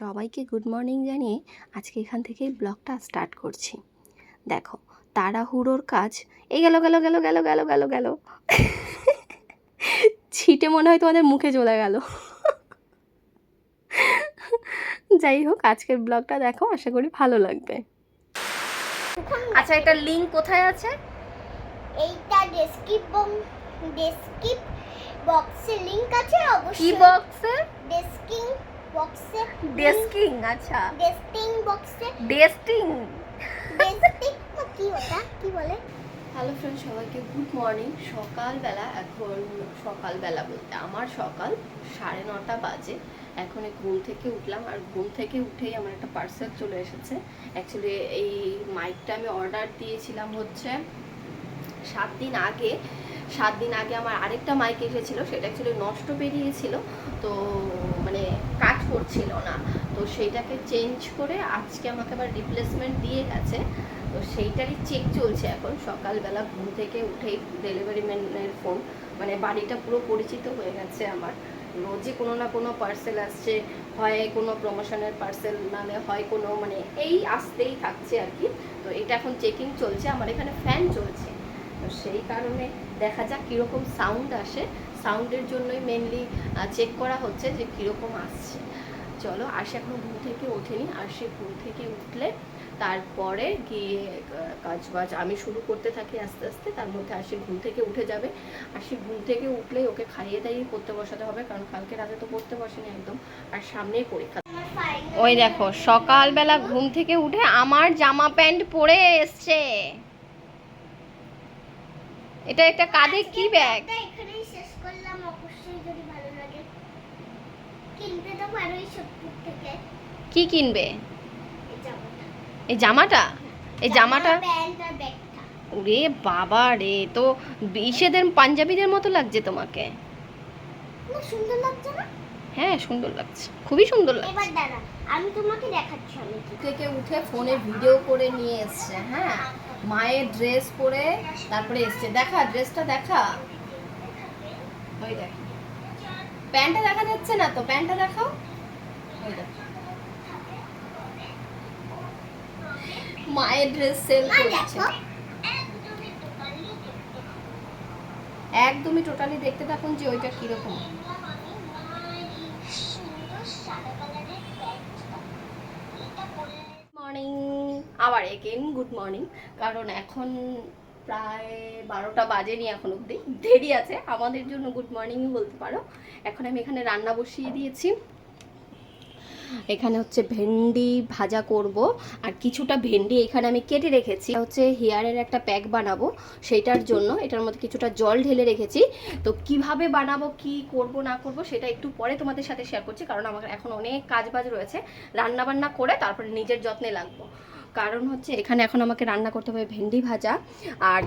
সবাইকে good morning জানিয়ে আজকে এখান থেকেই ব্লগটা স্টার্ট করছি। দেখো তাড়াহুড়োর কাজ। এই গেল গেল গেল গেল গেল গেল গেল। ছিটে মনে হয় তোমাদের মুখে চলে গেল। যাই হোক আজকের ব্লগটা দেখো আশা করি ভালো লাগবে। আচ্ছা এটা লিঙ্ক কোথায় আছে? এইটা ডেসক্রিপ ডেসক্রিপ বক্সে লিংক আছে অবশ্যই। কি বক্সে ডেস্কিং বক্সে ডেস্কিং আচ্ছা। ডেস্টিং বক্সে ডেস্টিং ডেস্টিং কি ওটা কি বলে? হ্যালো ফ্রেন্ড সবাইকে গুড মর্নিং সকালবেলা এখন সকালবেলা বলতে আমার সকাল সাড়ে নটা বাজে। এখন ঘুম থেকে উঠলাম আর ঘুম থেকে উঠেই আমার একটা পার্সেল চলে এসেছে। অ্যাকচুয়ালি এই মাইকটা আমি অর্ডার দিয়েছিলাম হচ্ছে সাত দিন আগে। সাত দিন আগে আমার আরেকটা মাইক এসেছিল, সেটা অ্যাকচুয়ালি নষ্ট বেরিয়েছিল তো মানে কাজ করছিল না। তো সেইটাকে চেঞ্জ করে আজকে আমাকে আবার রিপ্লেসমেন্ট দিয়ে গেছে। তো সেইটারই চেক চলছে এখন, সকালবেলা ঘুম থেকে উঠেই ডেলিভারি ম্যানের ফোন মানে বাড়িটা পুরো পরিচিত হয়ে গেছে আমার। রোজই কোনো না কোনো পার্সেল আসছে, হয় কোনো প্রমোশনের পার্সেল নালে হয় কোনো মানে এই আসতেই থাকছে আর কি। তো এটা এখন চেকিং চলছে, আমার এখানে ফ্যান চলছে। তো সেই কারণে দেখা যাক কীরকম সাউন্ড আসে। সাউন্ডের জন্যই মেনলি চেক করা হচ্ছে যে কীরকম আসছে। চলো আশি এখনও ঘুম থেকে ওঠেনি। আর সে ঘুম থেকে উঠলে তারপরে গিয়ে কাজ বাজ আমি শুরু করতে থাকি আস্তে আস্তে। তার মধ্যে আশি ঘুম থেকে উঠে যাবে। আশি ঘুম থেকে উঠলেই ওকে খাইয়ে দাইয়ে পড়তে বসাতে হবে, কারণ কালকে রাতে তো পড়তে বসেনি একদম। আর সামনেই পরীক্ষা। ওই দেখো, সকালবেলা ঘুম থেকে উঠে আমার জামা প্যান্ট পরে এসছে। এটা একটা কাঁধে কি ব্যাগ এখানেই শেষ করলাম অবশ্যই যদি ভালো লাগে। কিনতে তো পারোই সত্তর থেকে। কি কিনবে? এই জামাটা। এই জামাটা? এই জামাটা? প্যান্ট আর ব্যাগটা। ওরে বাবা রে তো ইসেদের পাঞ্জাবিদের মতো লাগছে তোমাকে? সুন্দর লাগছে না? হ্যাঁ সুন্দর লাগছে খুবই সুন্দর লাগছে। এবার দাঁড়া আমি তোমাকে দেখাচ্ছি আমি কি থেকে উঠে ফোনে ভিডিও করে নিয়ে এসছে হ্যাঁ? মায়ের ড্রেস পরে তারপরে এসছে। দেখা ড্রেসটা দেখা। ওই দেখ। প্যান্টটা দেখা যাচ্ছে না তো? প্যান্টটা দেখাও। ওই দেখ। মায়ের ড্রেস সেল করেছে। একদমই টোটালি দেখতে থাকুন যে ওইটা কীরকম। আবার এগেন গুড মর্নিং কারণ এখন প্রায় বারোটা বাজেনি এখন অবধি। দেরি আছে, আমাদের জন্য গুড মর্নিংই বলতে পারো। এখন আমি এখানে রান্না বসিয়ে দিয়েছি। এখানে হচ্ছে ভেন্ডি ভাজা করব, আর কিছুটা ভেন্ডি এখানে আমি কেটে রেখেছি। হচ্ছে হেয়ারের একটা প্যাক বানাবো সেইটার জন্য এটার মধ্যে কিছুটা জল ঢেলে রেখেছি। তো কীভাবে বানাবো, কি করব, না করব, সেটা একটু পরে তোমাদের সাথে শেয়ার করছি, কারণ আমার এখন অনেক কাজ বাজ রয়েছে। রান্না বান্না করে তারপরে নিজের যত্নে লাগবো। কারণ হচ্ছে এখানে এখন আমাকে রান্না করতে হবে ভেন্ডি ভাজা। আর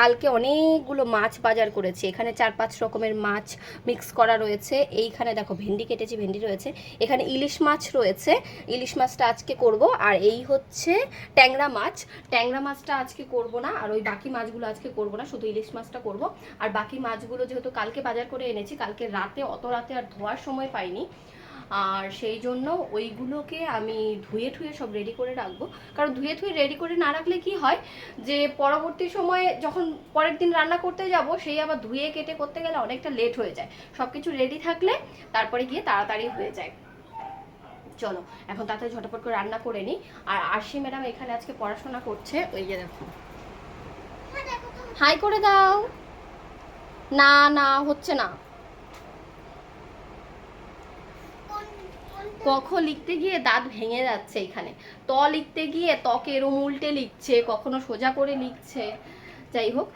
কালকে অনেকগুলো মাছ বাজার করেছি। এখানে চার পাঁচ রকমের মাছ মিক্স করা রয়েছে। এইখানে দেখো ভেন্ডি কেটেছি, ভেন্ডি রয়েছে। এখানে ইলিশ মাছ রয়েছে। ইলিশ মাছটা আজকে করব। আর এই হচ্ছে ট্যাংরা মাছ। ট্যাংরা মাছটা আজকে করব না। আর ওই বাকি মাছগুলো আজকে করব না। শুধু ইলিশ মাছটা করব। আর বাকি মাছগুলো যেহেতু কালকে বাজার করে এনেছি, কালকে রাতে, অত রাতে আর ধোয়ার সময় পাইনি। আর সেই জন্য ওইগুলোকে আমি ধুয়ে ঠুয়ে সব রেডি করে রাখব। কারণ ধুয়ে ধুয়ে রেডি করে না রাখলে কি হয়? যে পরবর্তী সময়ে যখন পরের দিন রান্না করতে যাব, সেই আবার ধুয়ে কেটে করতে গেলে অনেকটা লেট হয়ে যায়। সব কিছু রেডি থাকলে তারপরে গিয়ে তাড়াতাড়ি হয়ে যায়। চলো, এখন তাড়াতাড়ি ঝটপট করে রান্না করে নিই। আর আরশি ম্যাডাম এখানে আজকে পড়াশোনা করছে। ওই যে দেখো। হাই করে দাও। না না, হচ্ছে না কোন কোন কখ লিখতে গিয়ে দাঁত ভেঙে যাচ্ছে এখানে। ত লিখতে গিয়ে তকে এরম উল্টে লিখছে, কখনো সোজা করে লিখছে। যাই হোক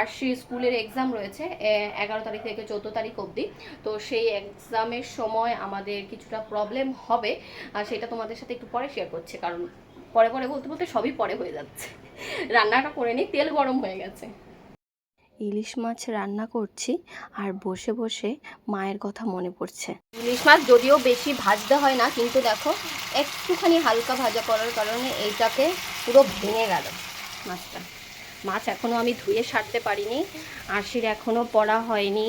আরশি স্কুলের এক্সাম রয়েছে এগারো তারিখ থেকে চোদ্দ তারিখ অবধি। তো সেই এক্সামের সময় আমাদের কিছুটা প্রবলেম হবে, আর সেটা তোমাদের সাথে একটু পরে শেয়ার করছে, কারণ পরে পরে বলতে বলতে সবই পরে হয়ে যাচ্ছে। রান্নাটা করে নিই তেল গরম হয়ে গেছে। ইলিশ মাছ রান্না করছি আর বসে বসে মায়ের কথা মনে পড়ছে। ইলিশ মাছ যদিও বেশি ভাজতে হয় না, কিন্তু দেখো, একটুখানি হালকা ভাজা করার কারণে এইটাকে পুরো ভেঙে গেল মাছটা। মাছ এখনও আমি ধুয়ে সারতে পারিনি, আশির এখনও পড়া হয়নি।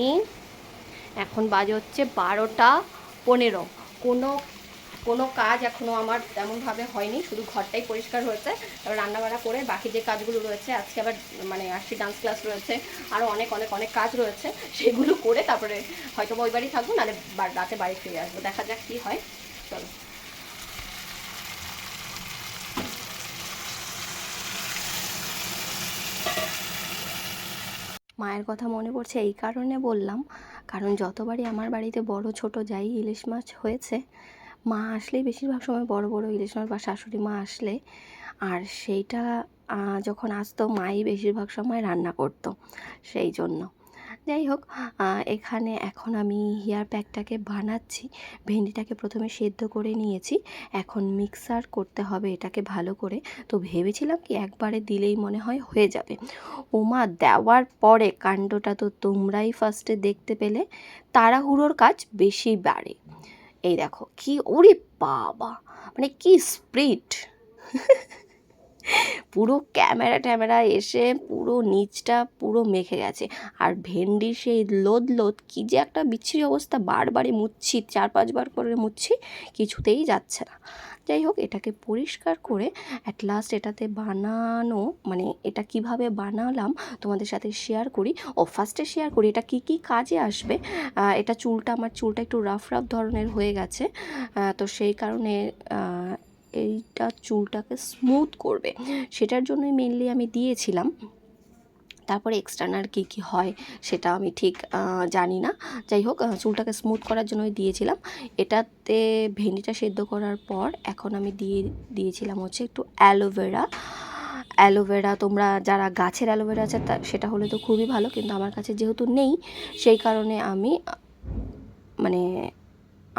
এখন বাজে হচ্ছে বারোটা পনেরো। কোনো কোনো কাজ এখনও আমার তেমনভাবে হয়নি, শুধু ঘরটাই পরিষ্কার হয়েছে। তারপর রান্নাবান্না করে বাকি যে কাজগুলো রয়েছে, আজকে আবার মানে আসছি ডান্স ক্লাস রয়েছে আরও অনেক অনেক অনেক কাজ রয়েছে, সেগুলো করে তারপরে হয়তো ওই বাড়ি থাকব, নাহলে রাতে বাড়ি ফিরে আসব। দেখা যাক কী হয়। চলো। মায়ের কথা মনে পড়ছে, এই কারণে বললাম, কারণ যতবারই আমার বাড়িতে বড় ছোট যাই ইলিশ মাছ হয়েছে মা আসলেই বেশিরভাগ সময় বড় বড় ইলিশ মাছ বা শাশুড়ি মা আসলে। আর সেইটা যখন আসতো মাই বেশিরভাগ সময় রান্না করতো, সেই জন্য। যাই হোক এখানে এখন আমি হেয়ার প্যাকটাকে বানাচ্ছি, ভেন্ডিটাকে প্রথমে সেদ্ধ করে নিয়েছি। এখন মিক্সার করতে হবে এটাকে ভালো করে। তো ভেবেছিলাম কি একবারে দিলেই মনে হয় হয়ে যাবে। ওমা, দেওয়ার পরে কাণ্ডটা তো তোমরাই ফার্স্টে দেখতে পেলে। তাড়াহুড়োর কাজ বেশি বাড়ে। এই দেখো, কি ওরে বাবা মানে কি স্প্রিট পুরো ক্যামেরা ট্যামেরা এসে পুরো নিচটা পুরো মেখে গেছে। আর ভেন্ডি সেই লোদ লোদ, কী যে একটা বিচ্ছিরি অবস্থা, বারবারই মুচ্ছি, চার পাঁচবার করে মুচ্ছি, কিছুতেই যাচ্ছে না। যাই হোক, এটাকে পরিষ্কার করে অ্যাট লাস্ট এটাতে বানানো মানে এটা কীভাবে বানালাম তোমাদের সাথে শেয়ার করি। ও ফার্স্টে শেয়ার করি, এটা কি কি কাজে আসবে? এটা চুলটা, আমার চুলটা একটু রাফ রাফ ধরনের হয়ে গেছে। তো সেই কারণে এইটা চুলটাকে স্মুথ করবে। সেটার জন্যই মেনলি আমি দিয়েছিলাম। তারপরে এক্সটার্নাল কী কী হয় সেটা আমি ঠিক জানি না। যাই হোক চুলটাকে স্মুথ করার জন্যই দিয়েছিলাম। এটাতে ভেন্ডিটা সেদ্ধ করার পর এখন আমি দিয়ে, দিয়েছিলাম হচ্ছে একটু অ্যালোভেরা অ্যালোভেরা তোমরা যারা গাছের অ্যালোভেরা আছে তা, সেটা হলে তো খুবই ভালো, কিন্তু আমার কাছে যেহেতু নেই, সেই কারণে আমি মানে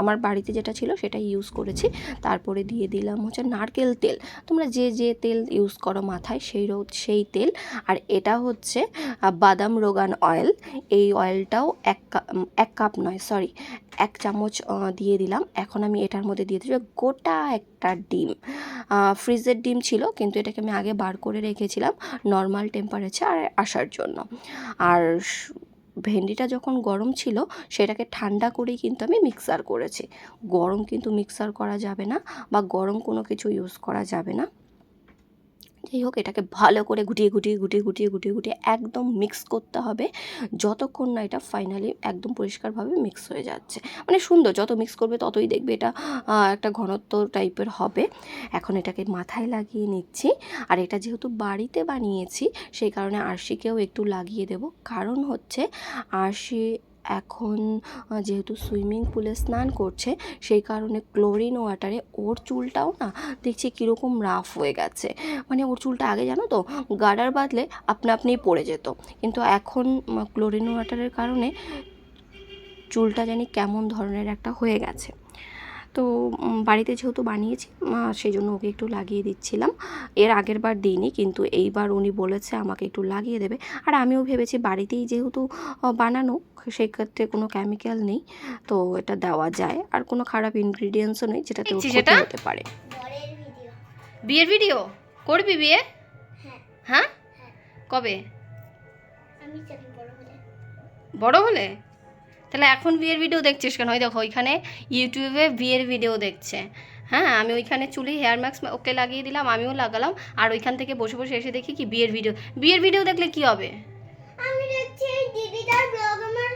আমার বাড়িতে যেটা ছিল সেটা ইউজ করেছি। তারপরে দিয়ে দিলাম হচ্ছে নারকেল তেল। তোমরা যে যে তেল ইউজ করো মাথায় সেই সেই তেল। আর এটা হচ্ছে বাদাম রোগান অয়েল এই অয়েলটাও এক কা- উম, এক কাপ নয় সরি এক চামচ দিয়ে দিলাম। এখন আমি এটার মধ্যে দিয়ে দিচ্ছি গোটা একটা ডিম। ফ্রিজের ডিম ছিল কিন্তু এটাকে আমি আগে বার করে রেখেছিলাম নর্মাল টেম্পারেচার আসার জন্য। আর ভেন্ডিটা যখন গরম ছিল, সেটাকে ঠান্ডা করেই কিন্তু আমি মিক্সার করেছি। গরম কিন্তু মিক্সার করা যাবে না বা গরম কোনো কিছু ইউজ করা যাবে না। যাই হোক, এটাকে ভালো করে গুটিয়ে গুটিয়ে গুটিয়ে গুটিয়ে গুটিয়ে গুটিয়ে একদম মিক্স করতে হবে। যতক্ষণ না এটা ফাইনালি একদম পরিষ্কারভাবে মিক্স হয়ে যাচ্ছে। মানে সুন্দর, যত মিক্স করবে ততই দেখবে এটা একটা ঘনত্ব টাইপের হবে। এখন এটাকে মাথায় লাগিয়ে নিচ্ছি। আর এটা যেহেতু বাড়িতে বানিয়েছি, সেই কারণে আরশিকেও একটু লাগিয়ে দেব। কারণ হচ্ছে আরশি এখন যেহেতু সুইমিং পুলে স্নান করছে, সেই কারণে ক্লোরিন ওয়াটারে ওর চুলটাও না দেখছি কীরকম রাফ হয়ে গেছে। মানে ওর চুলটা আগে জানো তো, গাডার বাদলে আপনা আপনিই পড়ে যেত। কিন্তু এখন ক্লোরিন ওয়াটারের কারণে চুলটা জানি কেমন ধরনের একটা হয়ে গেছে। তো বাড়িতে যেহেতু বানিয়েছি সেই জন্য ওকে একটু লাগিয়ে দিচ্ছিলাম। এর আগের বার দিইনি কিন্তু এইবার উনি বলেছে আমাকে একটু লাগিয়ে দেবে। আর আমিও ভেবেছি বাড়িতেই যেহেতু বানানো সেই ক্ষেত্রে কোনো কেমিক্যাল নেই তো এটা দেওয়া যায়। আর কোনো খারাপ ইনগ্রিডিয়েন্টসও নেই যেটাতে ক্ষতি হতে পারে। বিয়ের ভিডিও করবি বিয়ে? হ্যাঁ। হ্যাঁ? হ্যাঁ। কবে? বড় হলে? তাহলে এখন বিয়ের ভিডিও দেখছিস কেন? ওই দেখো ওইখানে ইউটিউবে বিয়ের ভিডিও দেখছে। হ্যাঁ আমি ওইখানে চুলি হেয়ার ম্যাক্স ওকে লাগিয়ে দিলাম আমিও লাগালাম আর ওইখান থেকে বসে বসে এসে দেখি কি বিয়ের ভিডিও বিয়ের ভিডিও দেখলে কি হবে? আমি দেখছি এই দিদিটার ব্লগ আমার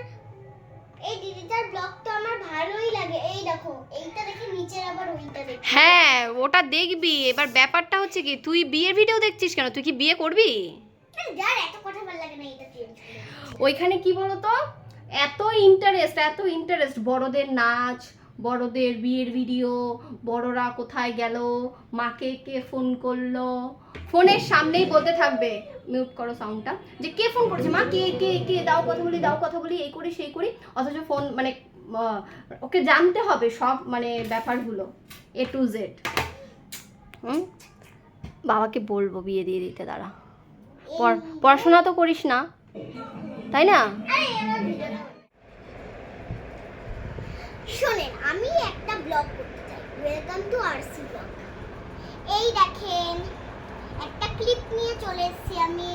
এই দিদিটার ব্লগ তো আমার ভালোই লাগে। এই দেখো এইটা দেখি নিচের আবার ওইটা দেখি। হ্যাঁ ওটা দেখবি। এবার ব্যাপারটা হচ্ছে কি তুই বিয়ের ভিডিও দেখছিস কেন? তুই কি বিয়ে করবি? যার এত কথা ভালো লাগে না করে ওইখানে কি বলতো? এত ইন্টারেস্ট এত ইন্টারেস্ট বড়দের নাচ বড়দের বিয়ের ভিডিও বড়রা কোথায় গেল মাকে কে ফোন করল। ফোনের সামনেই বলতে থাকবে মিউট করো সাউন্ডটা যে কে ফোন করেছে? মা কে কে কে? দাও কথা বলি দাও কথা বলি এই করি সেই করি। অথচ ফোন মানে ওকে জানতে হবে সব মানে ব্যাপারগুলো এ টু জেড হুম? বাবাকে বলব বিয়ে দিয়ে দিতে দাঁড়া। পড়- পড়াশোনা তো করিস না। তাই না? শোনেন আমি একটা ব্লগ করতে চাই। ওয়েলকাম টু আরসি ব্লগ এই দেখেন একটা ক্লিপ নিয়ে চলে এসেছি আমি।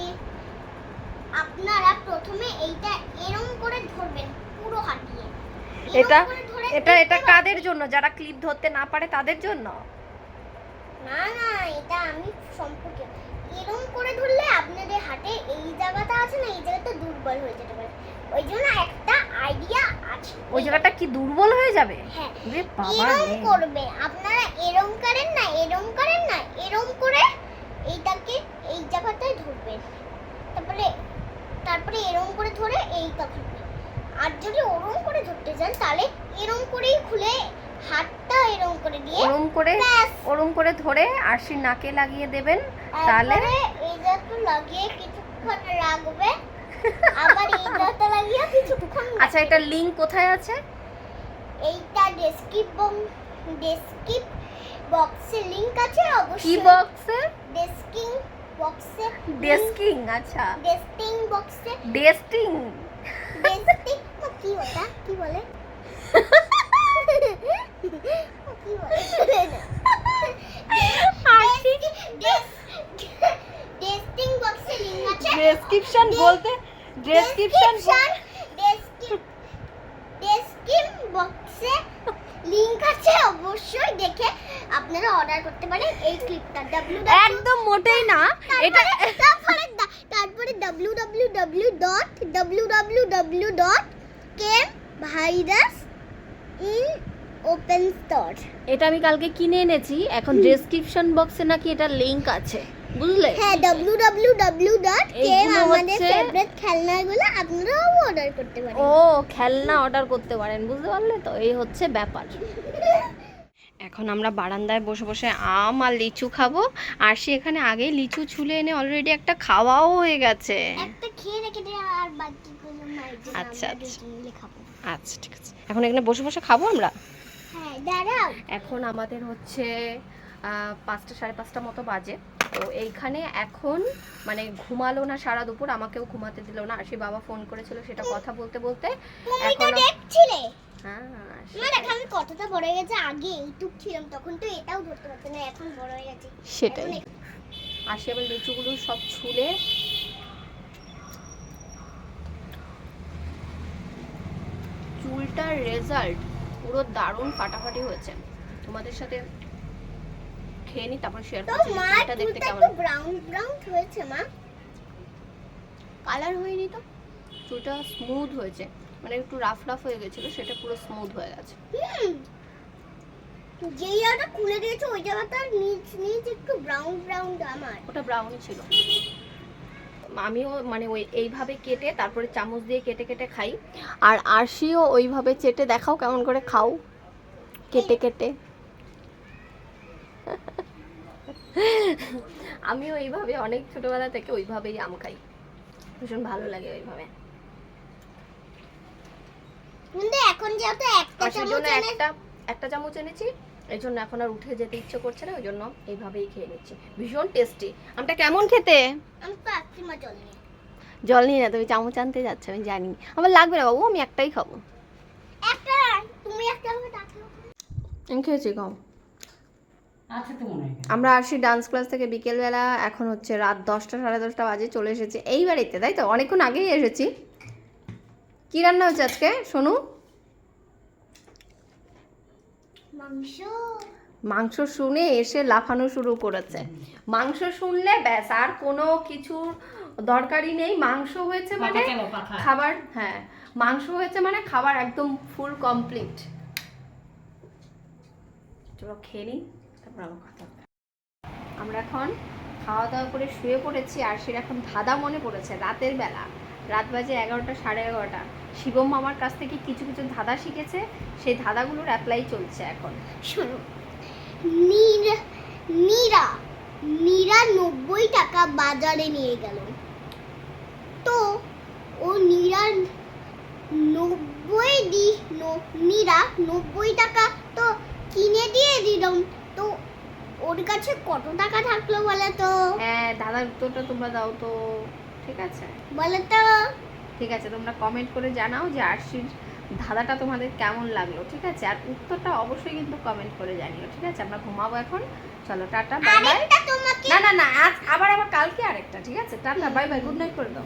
আপনারা প্রথমে এইটা এরম করে ধরবেন পুরো হাঁটিয়ে। এটা এটা এটা কাদের জন্য? যারা ক্লিপ ধরতে না পারে তাদের জন্য? না না এটা আমি সম্পর্কে এরকম করে ধরলে আপনাদের হাতে এই জায়গাটা আছে না এই জায়গাটা দুর্বল হয়ে যেতে পারে। ওই জন্য একটা আইডিয়া আছে। ওই জায়গাটা কি দুর্বল হয়ে যাবে? হ্যাঁ এরম করবে। আপনারা এরম করেন না এরম করেন না এরম করে এইটাকে এই জায়গাটায় ধরবেন। তারপরে তারপরে এরম করে ধরে এইটা খুলবেন আর যদি ওরম করে ধরতে চান তাহলে এরম করেই খুলে হাতটা এরম করে দিয়ে ওরম করে ওরম করে ধরে আরশির নাকে লাগিয়ে দেবেন। তাহলে? এই জায়গাটা লাগিয়ে কিছুক্ষণ রাখবে। আবার এই লাগিয়ে কিছুক্ষণ আচ্ছা এটা লিংক কোথায় আছে? এইটা ডেসক্রিপশন ডেসক্রিপ বক্সে লিংক আছে কি অবশ্যই বক্সে ডেস্কিং বক্সে ডেস্কিং আচ্ছা। ডেস্টিং বক্সে ডেস্টিং ডেস্টিং কি ওটা? কি বলে? কি বলে? আরশি ডেস্টিং বক্সে লিংক আছে। ডেসক্রিপশন বলতে ডেসক্রিপশন ডেসক্রিপ বক্সে লিংক আছে অবশ্যই দেখে আপনারা অর্ডার করতে পারেন। এই ক্লিপটা ডাব্লিউ একদম মোটেই না। এটা তারপরে তারপরে www dot www dot chem virus in open store এটা আমি কালকে কিনে এনেছি। এখন ডেসক্রিপশন বক্সে নাকি এটা লিংক আছে। বুঝলে? হ্যাঁ www ডট কেম আমাদের ফেভারিট খেলনাগুলো আপনারাও অর্ডার করতে পারেন। ও খেলনা অর্ডার করতে পারেন বুঝতে পারলে তো? এই হচ্ছে ব্যাপার। এখন আমরা বারান্দায় বসে বসে আম আর লিচু খাব। আর সে এখানে আগেই লিচু ছুলে এনে অলরেডি একটা খাওয়াও হয়ে গেছে। একটা খেয়ে রেখে দে আর বাকিগুলো মাইজে আচ্ছা, আচ্ছা। খাব। আচ্ছা ঠিক আছে। এখন এখানে বসে বসে খাব আমরা? হ্যাঁ দাঁড়াও। এখন আমাদের হচ্ছে পাঁচটা সাড়ে পাঁচটা মতো বাজে। তো এইখানে এখন মানে ঘুমালো না সারা দুপুর আমাকেও ঘুমাতে দিল না। আশি বাবা ফোন করেছিল সেটা কথা বলতে বলতে এখন দেখছিলে? হ্যাঁ আমার এখন আমি কতটা বড় হয়ে গেছে আগে এইটুক ছিলাম তখন তো এটাও ধরতে না এখন বড় হয়ে গেছে। সেটাই। এখন আসি আবার লিচুগুলো সব ছুলে চুলটার রেজাল্ট পুরো দারুণ ফাটাফাটি হয়েছে। তোমাদের সাথে খেয়ে নি তারপর শেয়ার করছি চুলটা দেখতে কেমন ব্রাউন ব্রাউন হয়েছে মা। কালার হয়নি তো? চুলটা স্মুথ হয়েছে মানে একটু রাফ রাফ হয়ে গেছিল সেটা পুরো স্মুথ হয়ে গেছে। যেই জায়গাটা খুলে দিয়েছে ওই জায়গাটার নিচ নিচ একটু ব্রাউন ব্রাউন আমার। ওটা ব্রাউনই ছিল। আমিও মানে ওই এইভাবে কেটে তারপরে চামচ দিয়ে কেটে কেটে খাই। আর আরশিও ওইভাবে চেটে দেখাও কেমন করে খাও। কেটে কেটে। আমিও এইভাবে অনেক ছোটবেলা থেকে ওইভাবেই আম খাই। ভীষণ ভালো লাগে ওইভাবে। কিন্তু এখন যেহেতু একটা চামচ একটা একটা চামচ এনেছি এই জন্য এখন আর উঠে যেতে ইচ্ছে করছে না ওই জন্য এইভাবেই খেয়ে নিচ্ছি। ভীষণ টেস্টি আমটা কেমন খেতে? জল নিয়ে না তুমি চামচ আনতে যাচ্ছ আমি জানি। আমার লাগবে না বাবু আমি একটাই খাব। একটা তুমি একটা আমি খেয়েছি কম আমরা আসি ডান্স ক্লাস থেকে বিকেলবেলা এখন হচ্ছে রাত দশটা সাড়ে দশটা বাজে চলে এসেছি। এই বাড়িতে তাই তো? অনেকক্ষণ আগেই এসেছি। কি রান্না হচ্ছে আজকে শোনু মাংস। মাংস শুনে এসে লাফানো শুরু করেছে। মাংস শুনলে ব্যাস আর কোনো কিছুর দরকারই নেই। মাংস হয়েছে মানে খাবার হ্যাঁ। মাংস হয়েছে মানে খাবার একদম ফুল কমপ্লিট চলো খেয়ে নিই। আমার এখন খাওয়া দাওয়া করে শুয়ে পড়েছি আর সেটা এখন ধাঁধা মনে পড়েছে রাতের বেলা। রাত বাজে এগারোটা, সাড়ে এগারোটা। শিবম মামার কাছ থেকে কিছু কিছু ধাঁধা শিখেছে, সেই ধাঁধাগুলোর অ্যাপ্লাই চলছে এখন। শোনো, নীরা নীরা নিরানব্বই টাকা বাজারে নিয়ে গেল। তো ও নিরা নব্বই দি নীরা নব্বই টাকা তো কিনে দিয়ে দিলাম তো ওর কাছে কত টাকা থাকল বলে তো হ্যাঁ ধাঁধার উত্তরটা তোমরা দাও তো। ঠিক আছে? বলে তো ঠিক আছে তোমরা কমেন্ট করে জানাও যে আরশির ধাঁধাটা তোমাদের কেমন লাগল ঠিক আছে? আর উত্তরটা অবশ্যই কিন্তু কমেন্ট করে জানিও ঠিক আছে? আমরা ঘুমাবো এখন। চলো টাটা বাই বাই না না না আজ আবার আবার কালকে আরেকটা ঠিক আছে? Tata bye bye good night করে দাও।